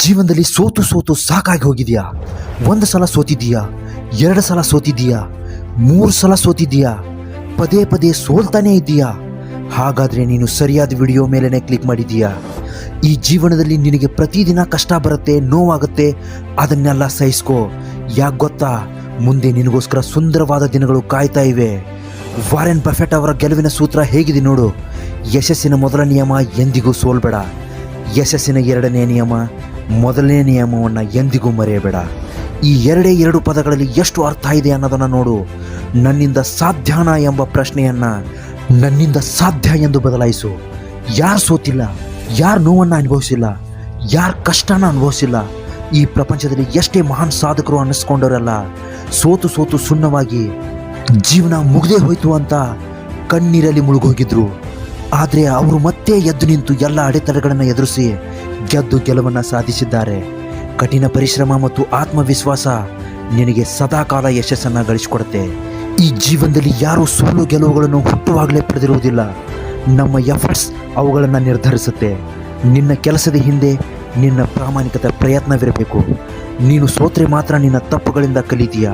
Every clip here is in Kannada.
ಜೀವನದಲ್ಲಿ ಸೋತು ಸೋತು ಸಾಕಾಗಿ ಹೋಗಿದೆಯಾ? ಒಂದು ಸಲ ಸೋತಿದ್ದೀಯಾ? ಎರಡು ಸಲ ಸೋತಿದ್ದೀಯಾ? ಮೂರು ಸಲ ಸೋತಿದ್ದೀಯಾ? ಪದೇ ಪದೇ ಸೋಲ್ತಾನೇ ಇದ್ದೀಯಾ? ಹಾಗಾದರೆ ನೀನು ಸರಿಯಾದ ವಿಡಿಯೋ ಮೇಲೇ ಕ್ಲಿಕ್ ಮಾಡಿದ್ದೀಯಾ? ಈ ಜೀವನದಲ್ಲಿ ನಿನಗೆ ಪ್ರತಿದಿನ ಕಷ್ಟ ಬರುತ್ತೆ, ನೋವಾಗುತ್ತೆ, ಅದನ್ನೆಲ್ಲ ಸಹಿಸ್ಕೋ. ಯಾಕೆ ಗೊತ್ತಾ? ಮುಂದೆ ನಿನಗೋಸ್ಕರ ಸುಂದರವಾದ ದಿನಗಳು ಕಾಯ್ತಾ ಇವೆ. ವಾರೆನ್ ಬಫೆಟ್ ಅವರ ಗೆಲುವಿನ ಸೂತ್ರ ಹೇಗಿದೆ ನೋಡು. ಯಶಸ್ಸಿನ ಮೊದಲ ನಿಯಮ ಎಂದಿಗೂ ಸೋಲ್ಬೇಡ. ಯಶಸ್ಸಿನ ಎರಡನೇ ನಿಯಮ, ಮೊದಲನೇ ನಿಯಮವನ್ನು ಎಂದಿಗೂ ಮರೆಯಬೇಡ. ಈ ಎರಡೇ ಎರಡು ಪದಗಳಲ್ಲಿ ಎಷ್ಟು ಅರ್ಥ ಇದೆ ಅನ್ನೋದನ್ನು ನೋಡು. ನನ್ನಿಂದ ಸಾಧ್ಯನಾ ಎಂಬ ಪ್ರಶ್ನೆಯನ್ನು ನನ್ನಿಂದ ಸಾಧ್ಯ ಎಂದು ಬದಲಾಯಿಸು. ಯಾರು ಸೋತಿಲ್ಲ, ಯಾರು ನೋವನ್ನು ಅನುಭವಿಸಿಲ್ಲ, ಯಾರು ಕಷ್ಟನ ಅನುಭವಿಸಿಲ್ಲ, ಈ ಪ್ರಪಂಚದಲ್ಲಿ ಎಷ್ಟೇ ಮಹಾನ್ ಸಾಧಕರು ಅನ್ನಿಸ್ಕೊಂಡವರೆಲ್ಲ, ಸೋತು ಸೋತು ಸುಣ್ಣವಾಗಿ ಜೀವನ ಮುಗ್ದೇ ಹೋಯ್ತು ಅಂತ ಕಣ್ಣೀರಲ್ಲಿ ಮುಳುಗೋಗಿದ್ರು. ಆದರೆ ಅವರು ಮತ್ತೆ ಎದ್ದು ನಿಂತು ಎಲ್ಲ ಅಡೆತಡೆಗಳನ್ನು ಎದುರಿಸಿ ಗೆದ್ದು ಗೆಲುವನ್ನು ಸಾಧಿಸಿದ್ದಾರೆ. ಕಠಿಣ ಪರಿಶ್ರಮ ಮತ್ತು ಆತ್ಮವಿಶ್ವಾಸ ನಿನಗೆ ಸದಾಕಾಲ ಯಶಸ್ಸನ್ನು ಗಳಿಸಿಕೊಡುತ್ತೆ. ಈ ಜೀವನದಲ್ಲಿ ಯಾರೂ ಸೋಲು ಗೆಲುವುಗಳನ್ನು ಹುಟ್ಟುವಾಗಲೇ ಪಡೆದಿರುವುದಿಲ್ಲ. ನಮ್ಮ ಎಫರ್ಟ್ಸ್ ಅವುಗಳನ್ನು ನಿರ್ಧರಿಸುತ್ತೆ. ನಿನ್ನ ಕೆಲಸದ ಹಿಂದೆ ನಿನ್ನ ಪ್ರಾಮಾಣಿಕತೆ ಪ್ರಯತ್ನವಿರಬೇಕು. ನೀನು ಸೋತ್ರೆ ಮಾತ್ರ ನಿನ್ನ ತಪ್ಪುಗಳಿಂದ ಕಲಿತೀಯ.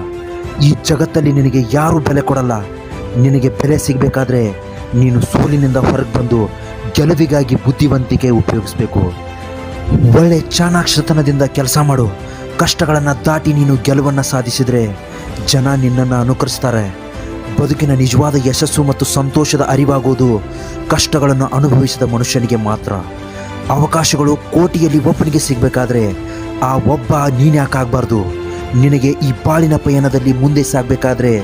ಈ ಜಗತ್ತಲ್ಲಿ ನಿನಗೆ ಯಾರೂ ಬೆಲೆ ಕೊಡಲ್ಲ. ನಿನಗೆ ಬೆಲೆ ಸಿಗಬೇಕಾದ್ರೆ ನೀನು ಸೋಲಿನಿಂದ ಹೊರಗೆ ಬಂದು ಗೆಲುವಿಗಾಗಿ ಬುದ್ಧಿವಂತಿಕೆ ಉಪಯೋಗಿಸಬೇಕು. ಒಳ್ಳೆ ಚಾಣಾಕ್ಷತನದಿಂದ ಕೆಲಸ ಮಾಡು. ಕಷ್ಟಗಳನ್ನು ದಾಟಿ ನೀನು ಗೆಲುವನ್ನು ಸಾಧಿಸಿದರೆ ಜನ ನಿನ್ನನ್ನು ಅನುಕರಿಸ್ತಾರೆ. ಬದುಕಿನ ನಿಜವಾದ ಯಶಸ್ಸು ಮತ್ತು ಸಂತೋಷದ ಅರಿವಾಗುವುದು ಕಷ್ಟಗಳನ್ನು ಅನುಭವಿಸಿದ ಮನುಷ್ಯನಿಗೆ ಮಾತ್ರ. ಅವಕಾಶಗಳು ಕೋಟಿಯಲ್ಲಿ ಒಬ್ಬನಿಗೆ ಸಿಗಬೇಕಾದ್ರೆ ಆ ಒಬ್ಬ ನೀನ್ಯಾಕಾಗಬಾರ್ದು ನಿನಗೆ ಈ ಬಾಳಿನ ಪಯಣದಲ್ಲಿ ಮುಂದೆ ಸಾಗಬೇಕಾದ್ರೆ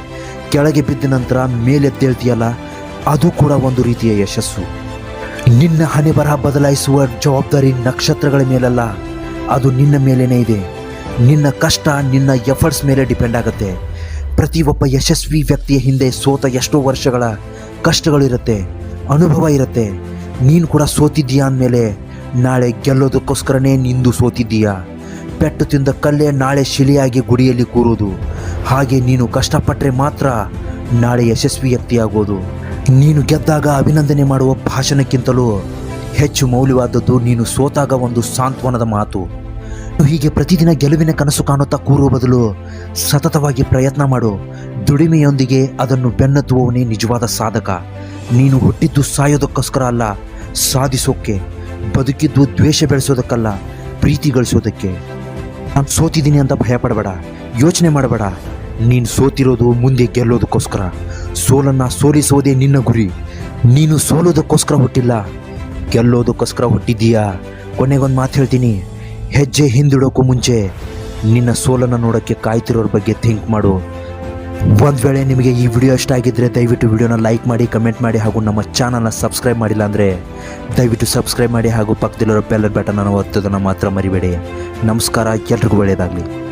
ಕೆಳಗೆ ಬಿದ್ದ ನಂತರ ಮೇಲೆದ್ದೇಳ್ತೀಯಲ್ಲ? ಅದು ಕೂಡ ಒಂದು ರೀತಿಯ ಯಶಸ್ಸು. ನಿನ್ನ ಹಣೆ ಬರಹ ಬದಲಾಯಿಸುವ ಜವಾಬ್ದಾರಿ ನಕ್ಷತ್ರಗಳ ಮೇಲಲ್ಲ, ಅದು ನಿನ್ನ ಮೇಲೇನೇ ಇದೆ. ನಿನ್ನ ಕಷ್ಟ, ನಿನ್ನ ಎಫರ್ಟ್ಸ್ ಮೇಲೆ ಡಿಪೆಂಡ್ ಆಗುತ್ತೆ. ಪ್ರತಿಯೊಬ್ಬ ಯಶಸ್ವಿ ವ್ಯಕ್ತಿಯ ಹಿಂದೆ ಸೋತ ಎಷ್ಟೋ ವರ್ಷಗಳ ಕಷ್ಟಗಳಿರುತ್ತೆ ಅನುಭವ ಇರುತ್ತೆ. ನೀನು ಕೂಡ ಸೋತಿದ್ದೀಯಾ ಅಂದಮೇಲೆ, ನಾಳೆ ಗೆಲ್ಲೋದಕ್ಕೋಸ್ಕರನೇ ನಿಂದು ಸೋತಿದ್ದೀಯಾ. ಪೆಟ್ಟು ತಿಂದ ಕಲ್ಲೇ ನಾಳೆ ಶಿಲೆಯಾಗಿ ಗುಡಿಯಲ್ಲಿ ಕೂರೋದು. ಹಾಗೆ ನೀನು ಕಷ್ಟಪಟ್ಟರೆ ಮಾತ್ರ ನಾಳೆ ಯಶಸ್ವಿ ವ್ಯಕ್ತಿಯಾಗೋದು. ನೀನು ಗೆದ್ದಾಗ ಅಭಿನಂದನೆ ಮಾಡುವ ಭಾಷಣಕ್ಕಿಂತಲೂ ಹೆಚ್ಚು ಮೌಲ್ಯವಾದದ್ದು ನೀನು ಸೋತಾಗ ಒಂದು ಸಾಂತ್ವನದ ಮಾತು. ಹೀಗೆ ಪ್ರತಿದಿನ ಗೆಲುವಿನ ಕನಸು ಕಾಣುತ್ತಾ ಕೂರುವ ಬದಲು ಸತತವಾಗಿ ಪ್ರಯತ್ನ ಮಾಡು. ದುಡಿಮೆಯೊಂದಿಗೆ ಅದನ್ನು ಬೆನ್ನತ್ತುವವನೇ ನಿಜವಾದ ಸಾಧಕ. ನೀನು ಹುಟ್ಟಿದ್ದು ಸಾಯೋದಕ್ಕೋಸ್ಕರ ಅಲ್ಲ ಸಾಧಿಸೋಕ್ಕೆ ಬದುಕಿದ್ದು ದ್ವೇಷ ಬೆಳೆಸೋದಕ್ಕಲ್ಲ, ಪ್ರೀತಿ ಗಳಿಸೋದಕ್ಕೆ. ನಾನು ಸೋತಿದ್ದೀನಿ ಅಂತ ಭಯಪಡಬೇಡ, ಯೋಚನೆ ಮಾಡಬೇಡ. ನೀನು ಸೋತಿರೋದು ಮುಂದೆ ಗೆಲ್ಲೋದಕ್ಕೋಸ್ಕರ. ಸೋಲನ್ನು ಸೋಲಿಸೋದೇ ನಿನ್ನ ಗುರಿ. ನೀನು ಸೋಲೋದಕ್ಕೋಸ್ಕರ ಹುಟ್ಟಿಲ್ಲ. ಗೆಲ್ಲೋದಕ್ಕೋಸ್ಕರ ಹುಟ್ಟಿದ್ದೀಯಾ? ಕೊನೆಗೊಂದು ಮಾತು ಹೇಳ್ತೀನಿ. ಹೆಜ್ಜೆ ಹಿಂದಿಡೋಕ್ಕೂ ಮುಂಚೆ ನಿನ್ನ ಸೋಲನ್ನು ನೋಡೋಕ್ಕೆ ಕಾಯ್ತಿರೋರ ಬಗ್ಗೆ ಥಿಂಕ್ ಮಾಡು. ಒಂದು ವೇಳೆ ನಿಮಗೆ ಈ ವಿಡಿಯೋ ಇಷ್ಟ ಆಗಿದ್ದರೆ ದಯವಿಟ್ಟು ವಿಡಿಯೋನ ಲೈಕ್ ಮಾಡಿ, ಕಮೆಂಟ್ ಮಾಡಿ ಹಾಗೂ ನಮ್ಮ ಚಾನಲ್ನ ಸಬ್ಸ್ಕ್ರೈಬ್ ಮಾಡಿಲ್ಲ ಅಂದರೆ ದಯವಿಟ್ಟು ಸಬ್ಸ್ಕ್ರೈಬ್ ಮಾಡಿ ಹಾಗೂ ಪಕ್ಕದಲ್ಲಿರೋ ಬೆಲ್ ಬಟನನ್ನು ಒತ್ತೋದನ್ನು ಮಾತ್ರ ಮರಿಬೇಡಿ. ನಮಸ್ಕಾರ, ಎಲ್ರಿಗೂ ಒಳ್ಳೆಯದಾಗಲಿ.